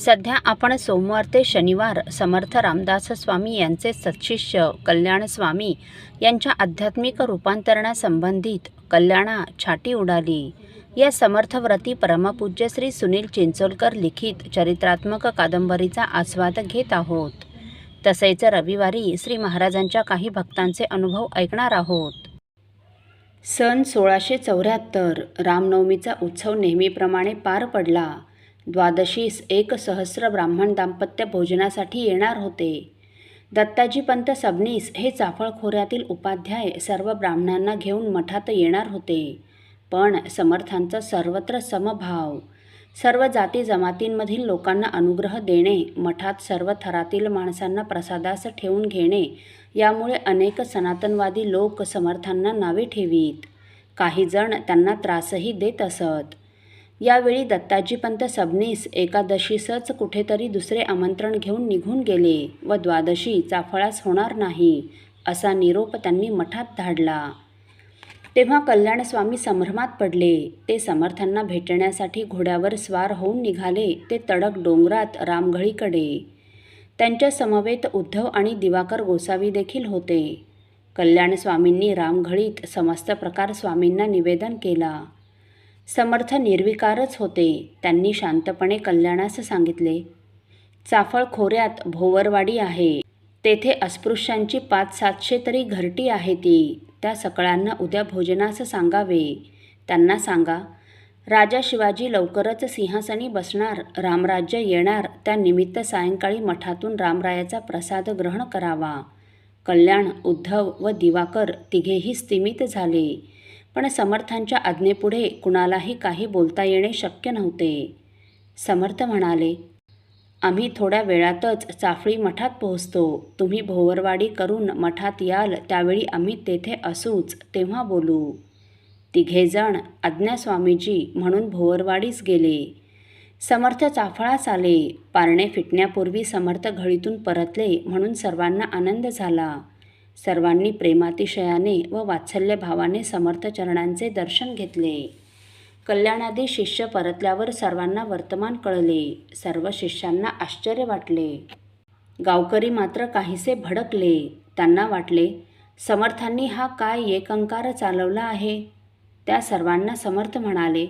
सध्या आपण सोमवार ते शनिवार समर्थ रामदास स्वामी यांचे सत्शिष्य कल्याण स्वामी यांच्या आध्यात्मिक रूपांतरणासंबंधित कल्याणा छाटी उडाली. या समर्थव्रती परमपूज्य श्री सुनील चिंचोलकर लिखित चरित्रात्मक कादंबरीचा आस्वाद घेत आहोत. तसेच रविवारी श्री महाराजांच्या काही भक्तांचे अनुभव ऐकणार आहोत. सन सोळाशे चौऱ्याहत्तर रामनवमीचा उत्सव नेहमीप्रमाणे पार पडला. द्वादशीस एक सहस्र ब्राह्मण दाम्पत्य भोजनासाठी येणार होते. दत्ताजी पंत सबनीस हे चाफळ खोऱ्यातील उपाध्याय सर्व ब्राह्मणांना घेऊन मठात येणार होते. पण समर्थांचा सर्वत्र समभाव. सर्व जाती जमातींमधील लोकांना अनुग्रह देणे मठात सर्व थरातील माणसांना प्रसादास ठेवून घेणे यामुळे अनेक सनातनवादी लोक समर्थांना नावे ठेवीत. काही जण त्यांना त्रासही देत असत. यावेळी दत्ताजीपंत सबनीस एकादशीसच कुठेतरी दुसरे आमंत्रण घेऊन निघून गेले व द्वादशी चाफळास होणार नाही असा निरोप त्यांनी मठात धाडला. तेव्हा कल्याणस्वामी संभ्रमात पडले. ते समर्थांना भेटण्यासाठी घोड्यावर स्वार होऊन निघाले. ते तडक डोंगरात रामघळीकडे. त्यांच्या समवेत उद्धव आणि दिवाकर गोसावी देखील होते. कल्याणस्वामींनी रामघळीत समस्त प्रकार स्वामींना निवेदन केला. समर्थ निर्विकारच होते. त्यांनी शांतपणे कल्याणास सांगितले चाफळ खोऱ्यात भोवरवाडी आहे. तेथे अस्पृश्यांची पाच सातशे तरी घरटी आहे ती. त्या सगळ्यांना उद्या भोजनास सांगावे. त्यांना सांगा राजा शिवाजी लवकरच सिंहासनी बसणार रामराज्य येणार. त्यानिमित्त सायंकाळी मठातून रामरायाचा प्रसाद ग्रहण करावा. कल्याण उद्धव व दिवाकर तिघेही स्तिमित झाले. पण समर्थांच्या आज्ञेपुढे कुणालाही काही बोलता येणे शक्य नव्हते. समर्थ म्हणाले आम्ही थोड्या वेळातच चाफळी मठात पोहोचतो. तुम्ही भोवरवाडी करून मठात याल त्यावेळी आम्ही तेथे असूच तेव्हा बोलू. तिघेजण आज्ञा स्वामीजी म्हणून भोवरवाडीस गेले. समर्थ चाफळास आले. पारणे फिटण्यापूर्वी समर्थ घळीतून परतले म्हणून सर्वांना आनंद झाला. सर्वांनी प्रेमातिशयाने व वात्सल्य भावाने समर्थ चरणांचे दर्शन घेतले. कल्याणादी शिष्य परतल्यावर सर्वांना वर्तमान कळले. सर्व शिष्यांना आश्चर्य वाटले. गावकरी मात्र काहीसे भडकले. त्यांना वाटले समर्थांनी हा काय एकंकार चालवला आहे? त्या सर्वांना समर्थ म्हणाले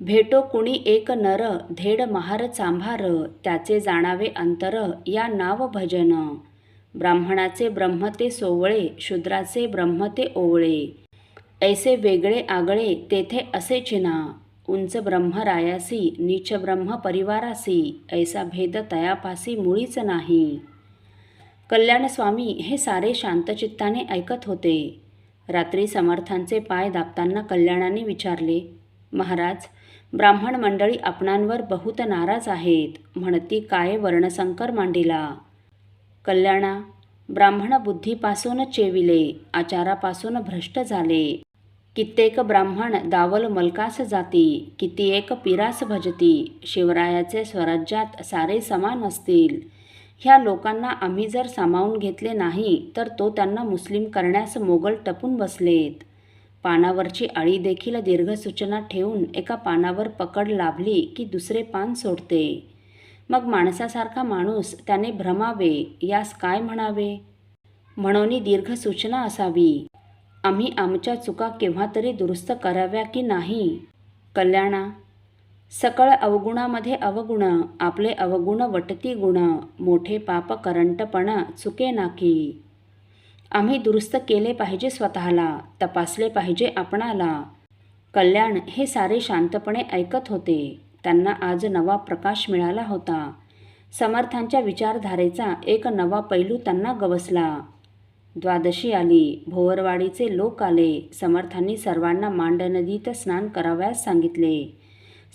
भेटो कुणी एक नर धेड महार चांभार त्याचे जाणावे अंतर या नाव भजन ब्राह्मणाचे ब्रह्म ते सोवळे शूद्राचे ब्रह्म ते ओवळे. ऐसे वेगळे आगळे तेथे असे चिना उंच ब्रह्म रायासी नीच ब्रह्म परिवारासी ऐसा भेद तयापासी मुळीच नाही. कल्याणस्वामी हे सारे शांतचित्ताने ऐकत होते. रात्री समर्थांचे पाय दाबताना कल्याणाने विचारले महाराज ब्राह्मण मंडळी आपणांवर बहुत नाराज आहेत. म्हणती काय वर्णसंकर मांडिला? कल्याणा ब्राह्मण बुद्धीपासून चेविले आचारापासून भ्रष्ट झाले. कित्येक ब्राह्मण दावल मलकास जाती किती एक पिरास भजती शिवरायाचे स्वराज्यात सारे समान असतील. ह्या लोकांना आम्ही जर सामावून घेतले नाही तर तो त्यांना मुस्लिम करण्यास मोगल टपून बसलेत. पानावरची आळी देखील दीर्घसूचना ठेवून एका पानावर पकड लाभली की दुसरे पान सोडते. मग माणसासारखा माणूस त्याने भ्रमावे यास काय म्हणावे? म्हणून दीर्घ सूचना असावी. आम्ही आमच्या चुका केव्हा तरी दुरुस्त कराव्या की नाही? कल्याणा सकळ अवगुणामध्ये अवगुण आपले अवगुण वटती गुण मोठे पाप करंटपण चुके नाकी. आम्ही दुरुस्त केले पाहिजे स्वतःला तपासले पाहिजे आपणाला. कल्याण हे सारे शांतपणे ऐकत होते. त्यांना आज नवा प्रकाश मिळाला होता. समर्थांच्या विचारधारेचा एक नवा पैलू त्यांना गवसला. द्वादशी आली. भोवरवाडीचे लोक आले. समर्थांनी सर्वांना मांड नदीत स्नान करावयास सांगितले.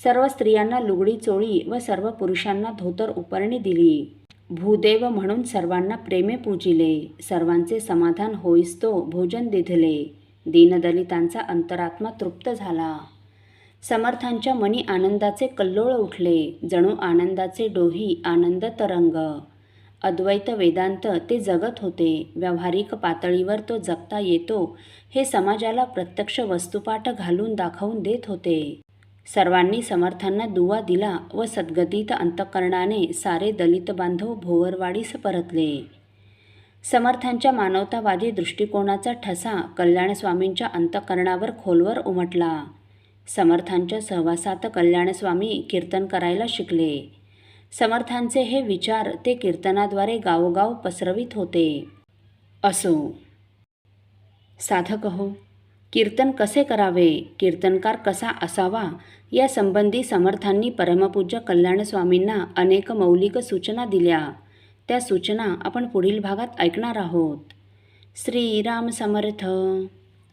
सर्व स्त्रियांना लुगडी चोळी व सर्व पुरुषांना धोतर उपरणी दिली. भूदेव म्हणून सर्वांना प्रेमे पूजिले. सर्वांचे समाधान होईस्तो भोजन दिधले. दीनदलितांचा अंतरात्मा तृप्त झाला. समर्थांच्या मनी आनंदाचे कल्लोळ उठले. जणू आनंदाचे डोही आनंद तरंग. अद्वैत वेदांत ते जगत होते. व्यावहारिक पातळीवर तो जगता येतो. हे समाजाला प्रत्यक्ष वस्तुपाठ घालून दाखवून देत होते. सर्वांनी समर्थांना दुवा दिला व सद्गतीत अंतःकरणाने सारे दलित बांधव भोवरवाडीस परतले. समर्थांच्या मानवतावादी दृष्टिकोनाचा ठसा कल्याणस्वामींच्या अंतःकरणावर खोलवर उमटला. समर्थांच्या सहवासात कल्याणस्वामी कीर्तन करायला शिकले. समर्थांचे हे विचार ते कीर्तनाद्वारे गावोगाव पसरवित होते. असो. साधक हो कीर्तन कसे करावे? कीर्तनकार कसा असावा? या संबंधी समर्थांनी परमपूज्य कल्याणस्वामींना अनेक मौलिक सूचना दिल्या. त्या सूचना आपण पुढील भागात ऐकणार आहोत. श्रीराम समर्थ.